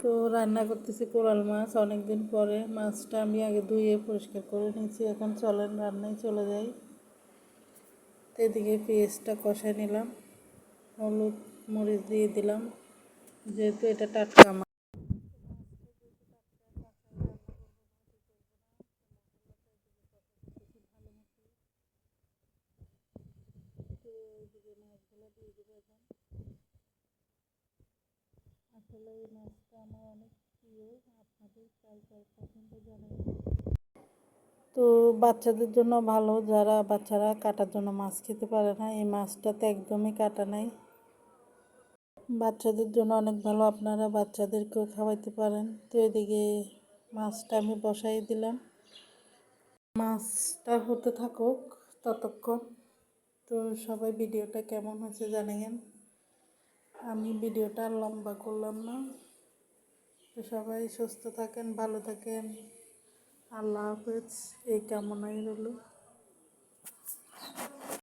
তো রান্না করতেছি কোরাল মাছ। অনেক দিন পরে মাছটা আমি আগে ধুয়ে পরিষ্কার করে নিয়েছি। এখন চলেন রান্নায় চলে যাই। এদিকে পেঁয়াজটা কষাই নিলাম। হলুদ মরিচ দিয়ে দিলাম। যেহেতু এটা টাটকা মাছ তো এদিকে মাছগুলো দিয়ে দেবো এখন আসলে এই মাছটা আমার অনেক প্রিয়, আপনাদের কার পছন্দ জানাই। তো বাচ্চাদের জন্য ভালো, যারা বাচ্চারা কাটার জন্য মাছ খেতে পারে না, এই মাছটাতে একদমই কাটা নাই। বাচ্চাদের জন্য অনেক ভালো, আপনারা বাচ্চাদেরকেও খাওয়াইতে পারেন। তো এদিকে মাছটা আমি বসাই দিলাম। মাছটা হতে থাকুক ততক্ষণ। তো সবাই ভিডিওটা কেমন হয়েছে জানাইন আমি ভিডিওটা লম্বা করলাম না। তো সবাই সুস্থ থাকেন, ভালো থাকেন। আল্লাহ হাফেজ। এই কামনাই রইল।